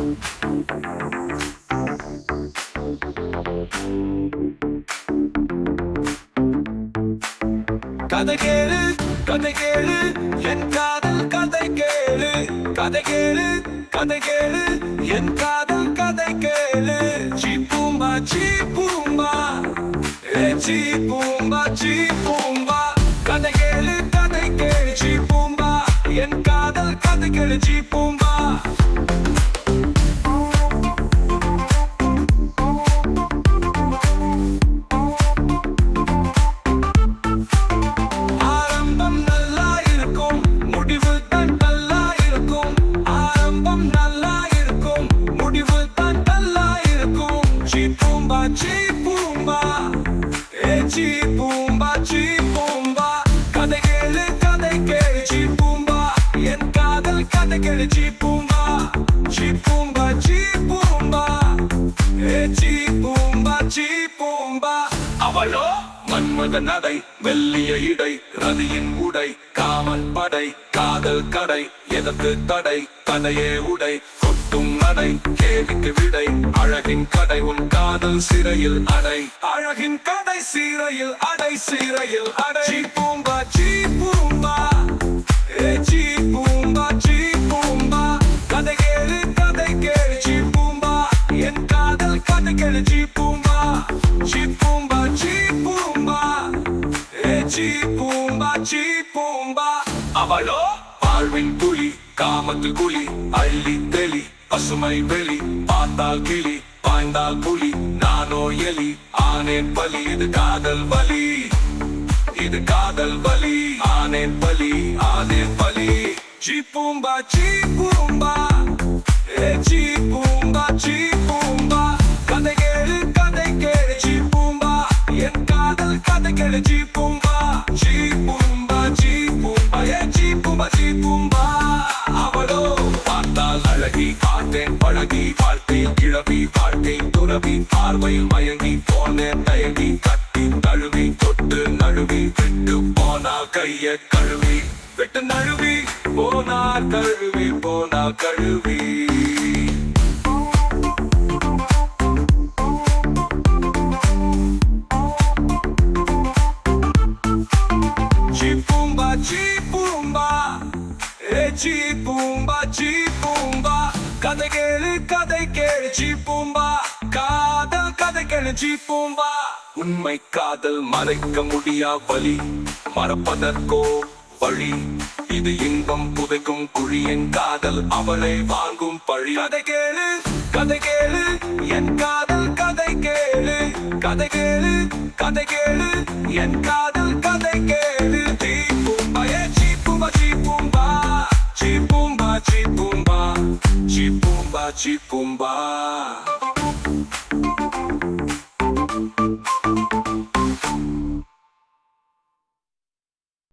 கதை கேளு கதை கேளு என் காதல் கதை கேளு. கதை கேளு கதை கேளு என் காதல் கதை கேளு. சி பூம்பா சி பூம்பா. ஏ சி பூம்பா சி பூம்பா. கதை கேளு கதை கேளு சி பூம்பா. என் காதல் கதை கேளு சி ஏ பூம்பா சீ பூம்பா கதை கேளு கதை கேளு சீ பூம்பா என் காதல் கதை கேளு சீ பூம்பா சீ பூம்பா சீ பூம்பா ஏ சீ பூம்பா சீ பூம்பா அவளோ மன்மத நடை வெள்ளிய இடை ரதியின் உடை காமல் படை காதல் கடை எதற்கு தடை கதையே உடை கொட்டும் நடை கேள்விக்கு விடை. அழகின் கடை உன் காதல் சிறையில் அடை. அழகின் கடை சிறையில் அடை சிறையில் அடை. பூம்பா சீ பூம்பா. ஏ சீ பூம்பா சீ பூம்பா. கதை கேளு கதை கேளு சீ பூம்பா. என் காதல் கதை கேளு சீ பூம்பா. சீ பூம்பா சீ பூம்பா. ஏ சீ பூம்பா சீ பூம்பா. அவளோ வாழ்வின் புலி காமத்து குழி அள்ளி தெளி பசுமை வெளி பார்த்தால் கிளி பாய்ந்தால் புலி நானோ எலி ஆனேன் பலி இது காதல் வலி இது காதல் வலி ஆனேன் பலி ஆனேன் பலி சீ பூம்பா சீ பூம்பா ஏ சீ சீ பூம்பா அவளோ பார்த்தால் அழகி பார்த்தேன் பழகி பார்த்தேன் கிழவி பார்த்தேன் துறவி பார்வையில் மயங்கி போனேன் தயங்கி கட்டி தழுவி தொட்டு நழுவி விட்டு போனா கைய கழுவி விட்டு நழுவி போனா கழுவி போனா கழுவி. ஏ சீப்பூம்பா பூம்பா கதை கேளு கதை கேளு பூம்பா காதல் கதை கேளு பூம்பா உண்மை காதல் மறைக்க முடியா வலி மறப்பதற்கோ வழி? இது இன்பம் புதைக்கும் குழியின் காதல். அவளை வாங்கும் பழி. கதை கேளு கதை கேளு என் காதல் கதை கேளு. கதை கேளு கதை கேளு என் காதல் கதை கேளு. சீப்பூம்பா ஏ சீ பூம்பா சீ பூம்பா Chikumba.